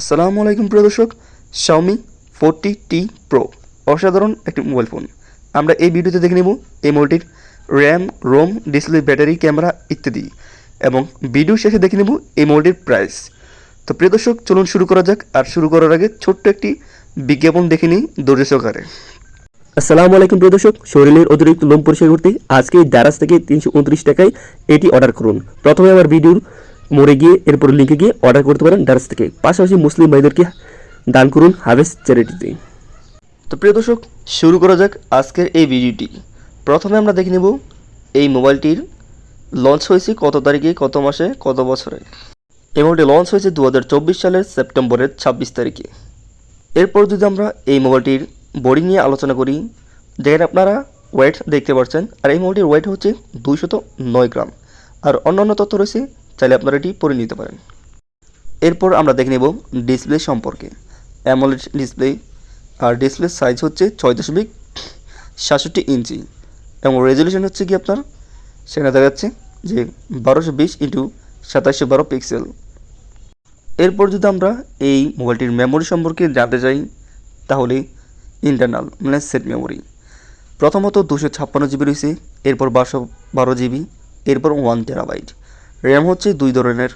আসসালামু আলাইকুম প্রিয় দর্শক শাওমি ফোরটি টি প্রো অসাধারণ একটি মোবাইল ফোন আমরা এই ভিডিওতে দেখে নেব এই মোবাইলটির RAM ROM display battery camera ইত্যাদি এবং ভিডিও শেষে দেখে নেব এই মোবাইলটির প্রাইস তো প্রিয় দর্শক, চলুন শুরু করা যাক আর শুরু করার আগে ছোট্ট একটি বিজ্ঞাপন দেখে নিই ধৈর্য সহকারে। আসসালামু আলাইকুম প্রিয় দর্শক শরীরের অতিরিক্ত লোম পরিষ্কার করতে আজকে দারাজ থেকে তিনশো উনত্রিশ টাকায় এটি অর্ডার করুন। প্রথমে আমার ভিডিওর মোড়ে গিয়ে এরপর লিঙ্কে গিয়ে অর্ডার করতে পারেন দারাজ থেকে। পাশাপাশি মুসলিম ভাইদেরকে দান করুন হাভেস চ্যারিটিতে তো প্রিয় দর্শক, শুরু করা যাক আজকের এই ভিডিওটি। প্রথমে আমরা দেখে নেব এই মোবাইলটির লঞ্চ হয়েছে কত তারিখে, কত মাসে, কত বছরে। এই মোবাইলটি লঞ্চ হয়েছে দু হাজার চব্বিশ সালের সেপ্টেম্বরের ছাব্বিশ তারিখে। এরপর যদি আমরা এই মোবাইলটির বডি নিয়ে আলোচনা করি যেখানে আপনারা ওয়েট দেখতে পাচ্ছেন। আর এই মোবাইলটির ওয়েট হচ্ছে দুইশত নয় গ্রাম। আর অন্যান্য তথ্য রয়েছে চাইলে আপনারা এটি পড়ে নিতে পারেন। এরপর আমরা দেখে নেব ডিসপ্লে সম্পর্কে। অ্যামোলেড ডিসপ্লে, আর ডিসপ্লের সাইজ হচ্ছে ছয় দশমিক সাতষট্টি ইঞ্চি। এবং রেজলিউশন হচ্ছে কি আপনার? সেখানে দেখা যাচ্ছে যে বারোশো বিশ ইন্টু সাতাশশো বারো পিক্সেল। এরপর যদি আমরা এই মোবাইলটির মেমোরি সম্পর্কে জানতে চাই, তাহলে ইন্টারনাল মানে সেট মেমোরি প্রথমত দুশো ছাপ্পান্ন জিবি রয়েছে, এরপর বারোশো বারো জিবি, এরপর ওয়ান টেরাবাইট র্যাম হচ্ছে দুই ধরনের,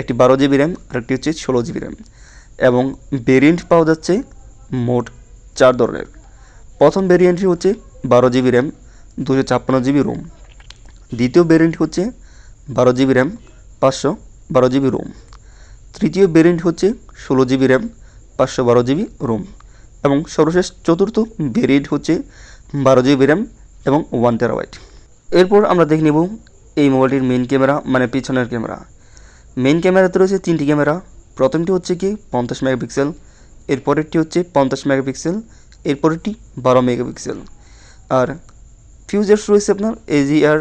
একটি বারো জিবি র্যাম আর একটি হচ্ছে ষোলো জিবি র্যাম, এবং ভেরিয়েন্ট পাওয়া যাচ্ছে মোট চার ধরনের। প্রথম ভেরিয়েন্টটি হচ্ছে বারো জিবি র্যাম দুশো ছাপ্পান্ন জিবি রোম দ্বিতীয় ভেরিয়েন্ট হচ্ছে বারো জিবি র্যাম, পাঁচশো বারো জিবি রোম তৃতীয় ভেরিয়েন্ট হচ্ছে ষোলো জিবি র্যাম, পাঁচশো বারো জিবি রোম এবং সর্বশেষ চতুর্থ ভেরিয়েন্ট হচ্ছে বারো জিবি র্যাম এবং ওয়ান টেরাবাইট। এরপর আমরা দেখে নেব এই মোবাইলটির মেন ক্যামেরা মানে পিছনের ক্যামেরা মেন ক্যামেরাতে রয়েছে তিনটি ক্যামেরা প্রথমটি হচ্ছে কি পঞ্চাশ মেগাপিক্সেল এরপরেরটি হচ্ছে পঞ্চাশ মেগাপিক্সেল এরপরেরটি বারো মেগাপিক্সেল আর ফিউচার্স রয়েছে আপনার এজিআর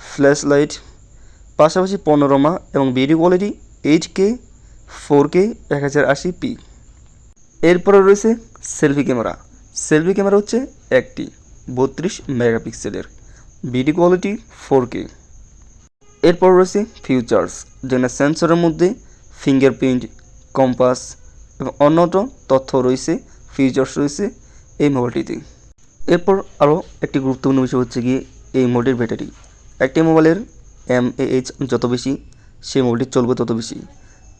ফ্ল্যাশ লাইট পাশাপাশি পনোরমা এবং video quality eight K four K এক হাজার আশি পি। এরপরে রয়েছে সেলফি ক্যামেরা সেলফি ক্যামেরা হচ্ছে একটি, বত্রিশ মেগাপিক্সেলের ভিডিও কোয়ালিটি ফোর কে এরপর রয়েছে ফিউচার্স যেখানে সেন্সরের মধ্যে ফিঙ্গারপ্রিন্ট কম্পাস এবং অন্যত তথ্য রয়েছে ফিউচার্স রয়েছে এই মোবাইলটিতে। এরপর আরও একটি গুরুত্বপূর্ণ বিষয় হচ্ছে গিয়ে এই মোবাইলের ব্যাটারি একটি মোবাইলের এম এইচ যত বেশি, সেই মোবাইলটি চলবে তত বেশি।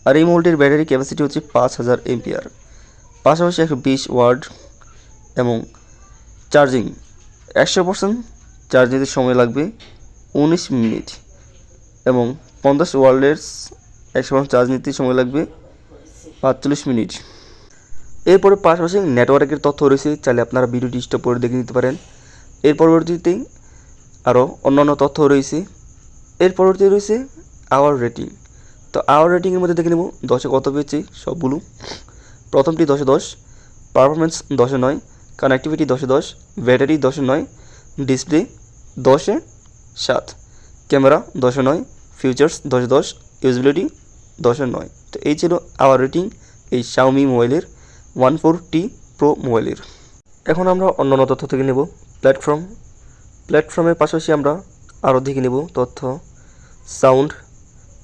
আর এই মোবাইলটির ব্যাটারি ক্যাপাসিটি হচ্ছে পাঁচ হাজার এমপিআর পাশাপাশি একশো বিশ ওয়ার্ড এবং চার্জিং একশো পার্সেন্ট চার্জ নিতে সময় লাগবে উনিশ মিনিট। এবং পঞ্চাশ ওয়ার্ল্ডের একশো চার্জ নিতে সময় লাগবে পাঁচচল্লিশ মিনিট। এরপরে পাশাপাশি নেটওয়ার্কের তথ্য রয়েছে, চাইলে আপনারা ভিডিওটি স্টপ করে দেখে নিতে পারেন। এর পরবর্তীতে আরও অন্যান্য তথ্য রয়েছে। এর পরবর্তী রয়েছে আওয়ার রেটিং তো আওয়ার রেটিংয়ের মধ্যে দেখে নেব, দশে কত পেয়েছে সবগুলো প্রথমটি দশে দশ পারফরমেন্স দশে নয় কানেক্টিভিটি দশে দশ ব্যাটারি দশে নয় ডিসপ্লে দশে সাত। ক্যামেরা দশে নয়, ফিউচার্স দশ দশ, ইউজবিলিটি দশে নয়। তো এই ছিল আওয়ার রেটিং এই শাওমি মোবাইলের ওয়ান ফোর টি প্রো মোবাইলের এখন আমরা অন্যান্য তথ্য থেকে নেব। প্ল্যাটফর্ম প্ল্যাটফর্মের পাশাপাশি আমরা আরও দেখে নেব তথ্য। সাউন্ড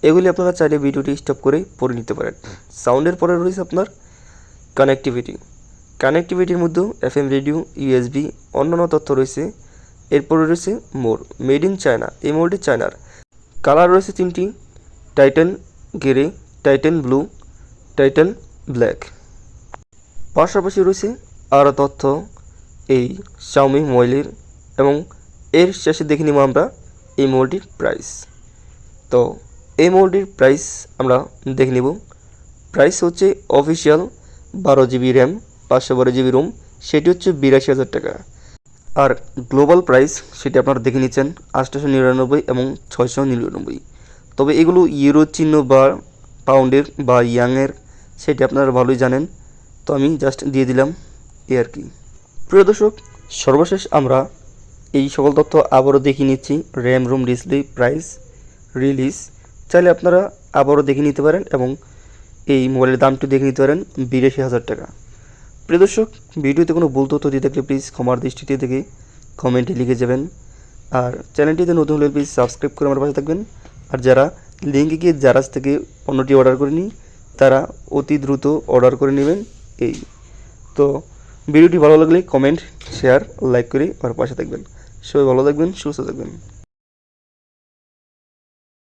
এগুলি আপনারা চাইলে ভিডিওটি স্টপ করে পড়ে নিতে পারেন। সাউন্ডের পরে রয়েছে আপনার কানেক্টিভিটি কানেক্টিভিটির মধ্যেও এফ এম রেডিও ইউএসবি অন্যান্য তথ্য রয়েছে। এরপরে রয়েছে মোর, মেড ইন চায়না, এই মোডটি চায়নার। কালার রয়েছে তিনটি, titan grey, titan blue, titan black. পাশাপাশি রয়েছে আরও তথ্য, এই শাওমি মোবাইলের, এবং এর শেষে দেখে নিব আমরা এই মোবাইলটির প্রাইস তো, এই মোবাইলটির প্রাইস আমরা দেখে নিব। প্রাইস হচ্ছে অফিসিয়াল বারো জিবি র্যাম পাঁচশো বারো জিবি রোম সেটি হচ্ছে বিরাশি হাজার টাকা। আর গ্লোবাল প্রাইস সেটি আপনারা দেখে নিচ্ছেন আটশোশো নিরানব্বই এবং ছয়শো নিরানব্বই। তবে এগুলো ইউরো চিহ্ন বা পাউন্ডের বা ইয়াংয়ের, সেটি আপনারা ভালোই জানেন। তো আমি জাস্ট দিয়ে দিলাম এ আর কি। প্রিয় দর্শক, সর্বশেষ আমরা এই সকল তথ্য আবারও দেখিয়ে নিচ্ছি RAM ROM display price release. চাইলে আপনারা আবারও দেখে নিতে পারেন এবং এই মোবাইলের দামটি দেখে নিতে পারেন বিরাশি হাজার টাকা। প্রিয় দর্শক, ভিডিওতে কোনো ভুল তথ্য দিয়ে থাকলে প্লিজ ক্ষমার দৃষ্টিতে থেকে কমেন্টে লিখে যাবেন। আর চ্যানেলটিতে নতুন হলে প্লিজ সাবস্ক্রাইব করে আমার পাশে থাকবেন। আর যারা লিঙ্কে গিয়ে জারাজ থেকে পণ্যটি অর্ডার করেনি, তারা অতি দ্রুত অর্ডার করে নেবেন এই। তো ভিডিওটি ভালো লাগলে কমেন্ট শেয়ার লাইক করে আমার পাশে থাকবেন। সবাই ভালো থাকবেন, সুস্থ থাকবেন।